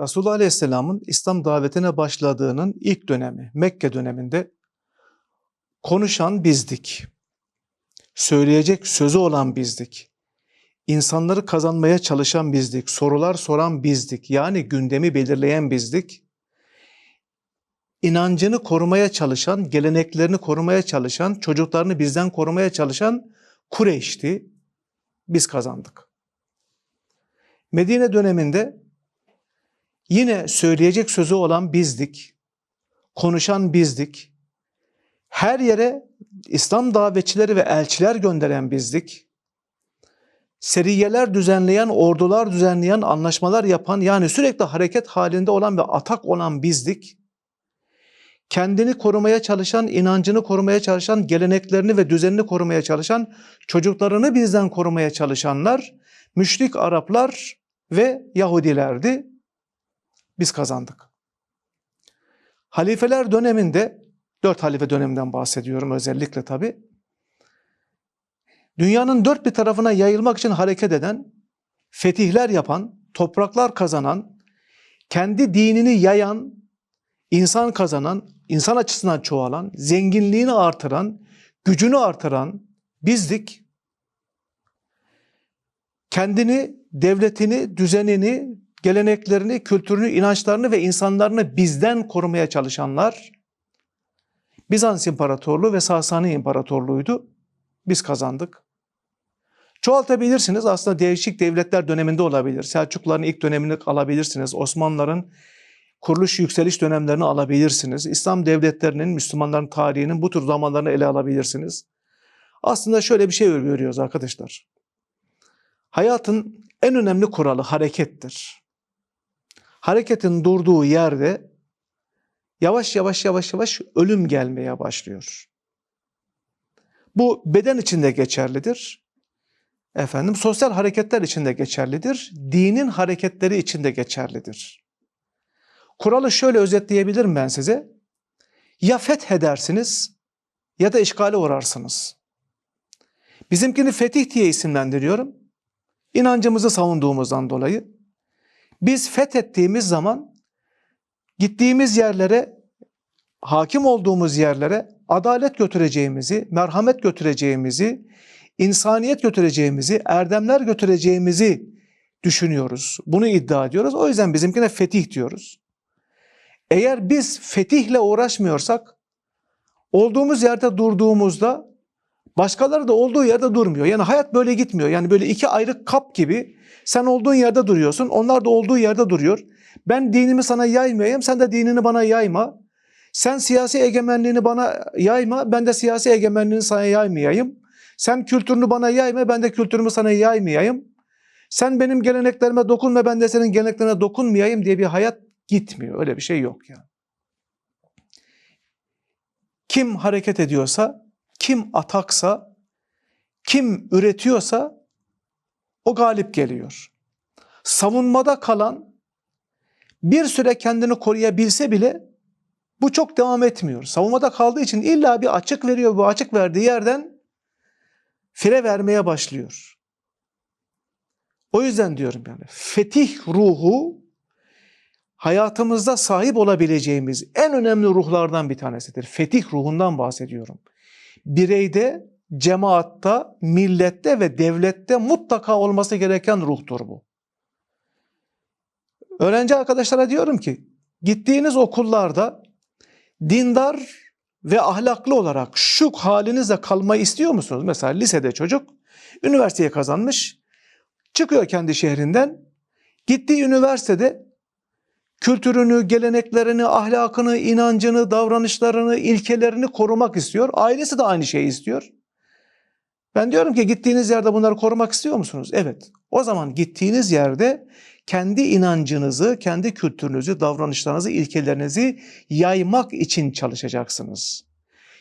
Resulullah Aleyhisselam'ın İslam davetine başladığının ilk dönemi, Mekke döneminde konuşan bizdik. Söyleyecek sözü olan bizdik. İnsanları kazanmaya çalışan bizdik. Sorular soran bizdik. Yani gündemi belirleyen bizdik. İnancını korumaya çalışan, geleneklerini korumaya çalışan, çocuklarını bizden korumaya çalışan Kureyş'ti. Biz kazandık. Medine döneminde yine söyleyecek sözü olan bizdik. Konuşan bizdik. Her yere İslam davetçileri ve elçiler gönderen bizdik. Seriyeler düzenleyen, ordular düzenleyen, anlaşmalar yapan yani sürekli hareket halinde olan ve atak olan bizdik. Kendini korumaya çalışan, inancını korumaya çalışan, geleneklerini ve düzenini korumaya çalışan, çocuklarını bizden korumaya çalışanlar, müşrik Araplar ve Yahudilerdi. Biz kazandık. Halifeler döneminde, dört halife döneminden bahsediyorum özellikle tabi. Dünyanın dört bir tarafına yayılmak için hareket eden, fetihler yapan, topraklar kazanan, kendi dinini yayan, insan kazanan, insan açısından çoğalan, zenginliğini artıran, gücünü artıran bizdik. Kendini, devletini, düzenini, geleneklerini, kültürünü, inançlarını ve insanlarını bizden korumaya çalışanlar Bizans İmparatorluğu ve Sasani İmparatorluğu'ydu. Biz kazandık. Çoğaltabilirsiniz. Aslında değişik devletler döneminde olabilir. Selçukluların ilk dönemini alabilirsiniz. Osmanlıların kuruluş yükseliş dönemlerini alabilirsiniz. İslam devletlerinin, Müslümanların tarihinin bu tür zamanlarını ele alabilirsiniz. Aslında şöyle bir şey görüyoruz arkadaşlar. Hayatın en önemli kuralı harekettir. Hareketin durduğu yerde yavaş yavaş yavaş yavaş ölüm gelmeye başlıyor. Bu beden içinde geçerlidir. Efendim sosyal hareketler içinde geçerlidir. Dinin hareketleri içinde geçerlidir. Kuralı şöyle özetleyebilirim ben size. Ya fethedersiniz ya da işgale uğrarsınız. Bizimkini fetih diye isimlendiriyorum. İnancımızı savunduğumuzdan dolayı. Biz fethettiğimiz zaman gittiğimiz yerlere, hakim olduğumuz yerlere adalet götüreceğimizi, merhamet götüreceğimizi, insaniyet götüreceğimizi, erdemler götüreceğimizi düşünüyoruz. Bunu iddia ediyoruz. O yüzden bizimkine fetih diyoruz. Eğer biz fetihle uğraşmıyorsak, olduğumuz yerde durduğumuzda başkaları da olduğu yerde durmuyor. Yani hayat böyle gitmiyor. Yani böyle iki ayrı kap gibi sen olduğun yerde duruyorsun, onlar da olduğu yerde duruyor. Ben dinimi sana yaymayayım, sen de dinini bana yayma. Sen siyasi egemenliğini bana yayma, ben de siyasi egemenliğini sana yaymayayım. Sen kültürünü bana yayma, ben de kültürümü sana yaymayayım. Sen benim geleneklerime dokunma, ben de senin geleneklerine dokunmayayım diye bir hayat gitmiyor. Öyle bir şey yok yani. Kim hareket ediyorsa, kim ataksa, kim üretiyorsa o galip geliyor. Savunmada kalan bir süre kendini koruyabilse bile bu çok devam etmiyor. Savunmada kaldığı için illa bir açık veriyor. Bu açık verdiği yerden fire vermeye başlıyor. O yüzden diyorum yani fetih ruhu hayatımızda sahip olabileceğimiz en önemli ruhlardan bir tanesidir. Fetih ruhundan bahsediyorum. Bireyde, cemaatta, millette ve devlette mutlaka olması gereken ruhtur bu. Öğrenci arkadaşlara diyorum ki gittiğiniz okullarda dindar ve ahlaklı olarak şu halinizle kalmayı istiyor musunuz? Mesela lisede çocuk üniversiteye kazanmış, çıkıyor kendi şehrinden, gittiği üniversitede kültürünü, geleneklerini, ahlakını, inancını, davranışlarını, ilkelerini korumak istiyor. Ailesi de aynı şeyi istiyor. Ben diyorum ki gittiğiniz yerde bunları korumak istiyor musunuz? Evet. O zaman gittiğiniz yerde kendi inancınızı, kendi kültürünüzü, davranışlarınızı, ilkelerinizi yaymak için çalışacaksınız.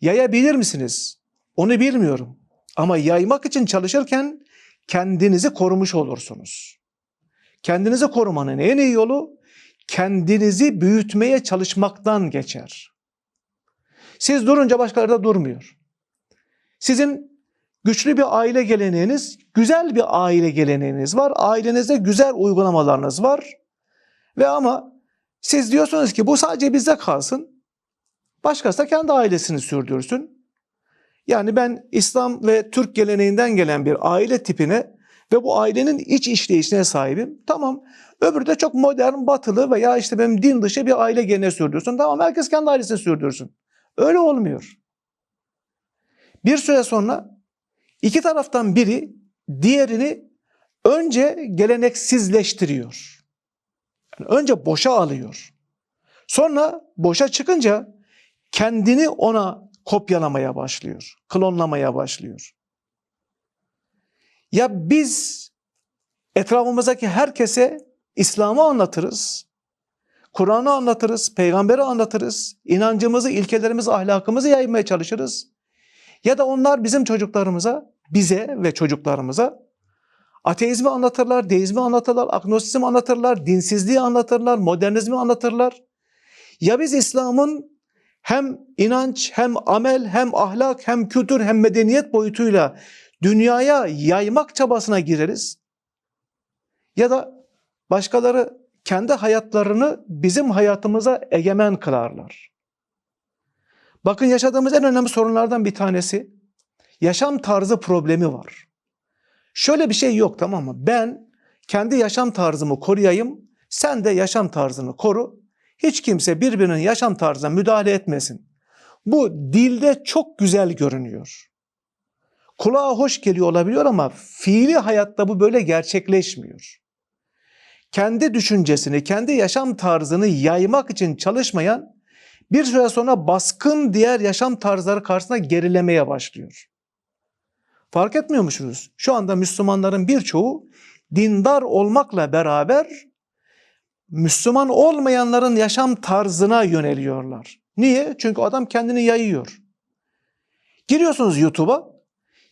Yayabilir misiniz? Onu bilmiyorum. Ama yaymak için çalışırken kendinizi korumuş olursunuz. Kendinizi korumanın en iyi yolu kendinizi büyütmeye çalışmaktan geçer. Siz durunca başkaları da durmuyor. Sizin güçlü bir aile geleneğiniz, güzel bir aile geleneğiniz var. Ailenizde güzel uygulamalarınız var. Ve ama siz diyorsunuz ki bu sadece bizde kalsın. Başkası da kendi ailesini sürdürsün. Yani ben İslam ve Türk geleneğinden gelen bir aile tipine ve bu ailenin iç işleyişine sahibim. Tamam. Öbürü de çok modern, batılı veya işte benim din dışı bir aile gene sürdürsün. Tamam herkes kendi ailesini sürdürsün. Öyle olmuyor. Bir süre sonra iki taraftan biri diğerini önce geleneksizleştiriyor. Yani önce boşa alıyor. Sonra boşa çıkınca kendini ona kopyalamaya başlıyor. Klonlamaya başlıyor. Ya biz etrafımızdaki herkese İslam'ı anlatırız. Kur'an'ı anlatırız, peygamberi anlatırız, inancımızı, ilkelerimizi, ahlakımızı yaymaya çalışırız. Ya da onlar bizim çocuklarımıza, bize ve çocuklarımıza ateizmi anlatırlar, deizmi anlatırlar, agnostizmi anlatırlar, dinsizliği anlatırlar, modernizmi anlatırlar. Ya biz İslam'ın hem inanç, hem amel, hem ahlak, hem kültür, hem medeniyet boyutuyla dünyaya yaymak çabasına gireriz. Ya da başkaları kendi hayatlarını bizim hayatımıza egemen kılarlar. Bakın yaşadığımız en önemli sorunlardan bir tanesi yaşam tarzı problemi var. Şöyle bir şey yok tamam mı? Ben kendi yaşam tarzımı koruyayım, sen de yaşam tarzını koru. Hiç kimse birbirinin yaşam tarzına müdahale etmesin. Bu dilde çok güzel görünüyor. Kulağa hoş geliyor olabiliyor ama fiili hayatta bu böyle gerçekleşmiyor. Kendi düşüncesini, kendi yaşam tarzını yaymak için çalışmayan bir süre sonra baskın diğer yaşam tarzları karşısında gerilemeye başlıyor. Fark etmiyor musunuz? Şu anda Müslümanların birçoğu dindar olmakla beraber Müslüman olmayanların yaşam tarzına yöneliyorlar. Niye? Çünkü adam kendini yayıyor. Giriyorsunuz YouTube'a,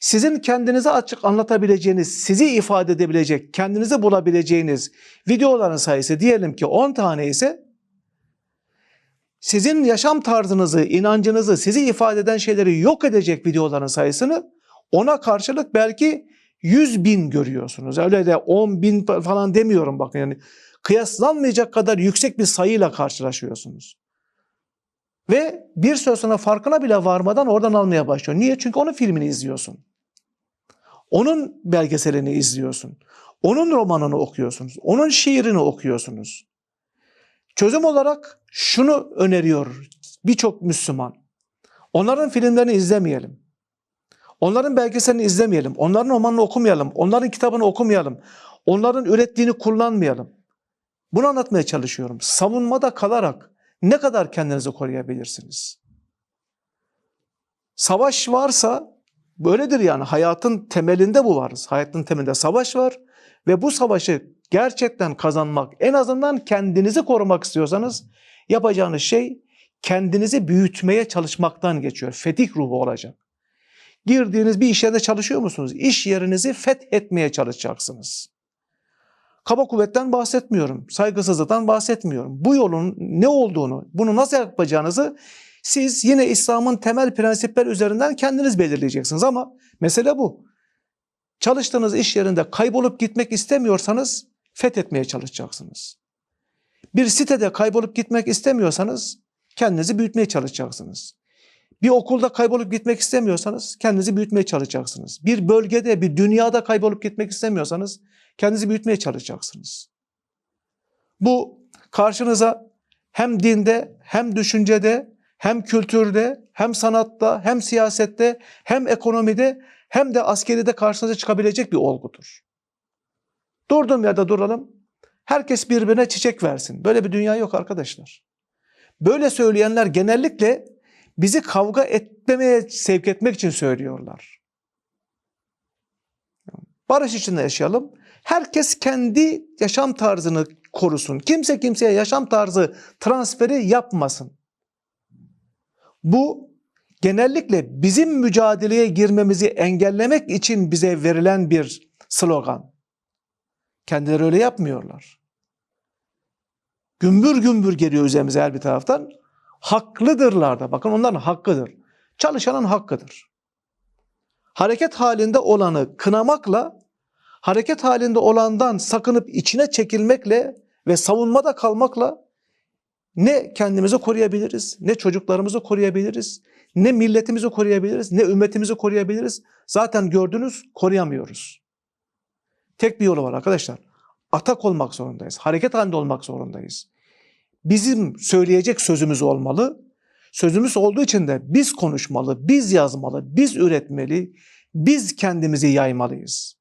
sizin kendinize açık anlatabileceğiniz, sizi ifade edebilecek, kendinizi bulabileceğiniz videoların sayısı diyelim ki 10 tane ise sizin yaşam tarzınızı, inancınızı, sizi ifade eden şeyleri yok edecek videoların sayısını ona karşılık belki 100 bin görüyorsunuz. Öyle de 10 bin falan demiyorum bakın yani kıyaslanmayacak kadar yüksek bir sayıyla karşılaşıyorsunuz. Ve bir süre sonra farkına bile varmadan oradan almaya başlıyor. Niye? Çünkü onun filmini izliyorsun. Onun belgeselini izliyorsun. Onun romanını okuyorsunuz. Onun şiirini okuyorsunuz. Çözüm olarak şunu öneriyor birçok Müslüman. Onların filmlerini izlemeyelim. Onların belgeselini izlemeyelim. Onların romanını okumayalım. Onların kitabını okumayalım. Onların ürettiğini kullanmayalım. Bunu anlatmaya çalışıyorum. Savunmada kalarak ne kadar kendinizi koruyabilirsiniz? Savaş varsa böyledir yani hayatın temelinde bu var. Hayatın temelinde savaş var ve bu savaşı gerçekten kazanmak en azından kendinizi korumak istiyorsanız yapacağınız şey kendinizi büyütmeye çalışmaktan geçiyor. Fetih ruhu olacak. Girdiğiniz bir iş yerinde çalışıyor musunuz? İş yerinizi fethetmeye çalışacaksınız. Kaba kuvvetten bahsetmiyorum, saygısızlıktan bahsetmiyorum. Bu yolun ne olduğunu, bunu nasıl yapacağınızı siz yine İslam'ın temel prensipler üzerinden kendiniz belirleyeceksiniz ama mesele bu. Çalıştığınız iş yerinde kaybolup gitmek istemiyorsanız fethetmeye çalışacaksınız. Bir sitede kaybolup gitmek istemiyorsanız kendinizi büyütmeye çalışacaksınız. Bir okulda kaybolup gitmek istemiyorsanız kendinizi büyütmeye çalışacaksınız. Bir bölgede, bir dünyada kaybolup gitmek istemiyorsanız kendinizi büyütmeye çalışacaksınız. Bu karşınıza hem dinde, hem düşüncede, hem kültürde, hem sanatta, hem siyasette, hem ekonomide, hem de askeride karşınıza çıkabilecek bir olgudur. Durduğum yerde duralım. Herkes birbirine çiçek versin. Böyle bir dünya yok arkadaşlar. Böyle söyleyenler genellikle bizi kavga etmemeye sevk etmek için söylüyorlar. Barış içinde yaşayalım. Herkes kendi yaşam tarzını korusun. Kimse kimseye yaşam tarzı transferi yapmasın. Bu genellikle bizim mücadeleye girmemizi engellemek için bize verilen bir slogan. Kendileri öyle yapmıyorlar. Gümbür gümbür geliyor üzerimize her bir taraftan. Haklıdırlar da. Bakın onların hakkıdır. Çalışanın hakkıdır. Hareket halinde olanı kınamakla hareket halinde olandan sakınıp içine çekilmekle Ve savunmada kalmakla ne kendimizi koruyabiliriz, ne çocuklarımızı koruyabiliriz, ne milletimizi koruyabiliriz, ne ümmetimizi koruyabiliriz. Zaten gördünüz koruyamıyoruz. Tek bir yolu var arkadaşlar. Atak olmak zorundayız. Hareket halinde olmak zorundayız. Bizim söyleyecek sözümüz olmalı. Sözümüz olduğu için de biz konuşmalı, biz yazmalı, biz üretmeli, biz kendimizi yaymalıyız.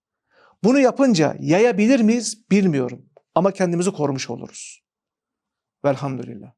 Bunu yapınca yayabilir miyiz bilmiyorum ama kendimizi korumuş oluruz. Velhamdülillah.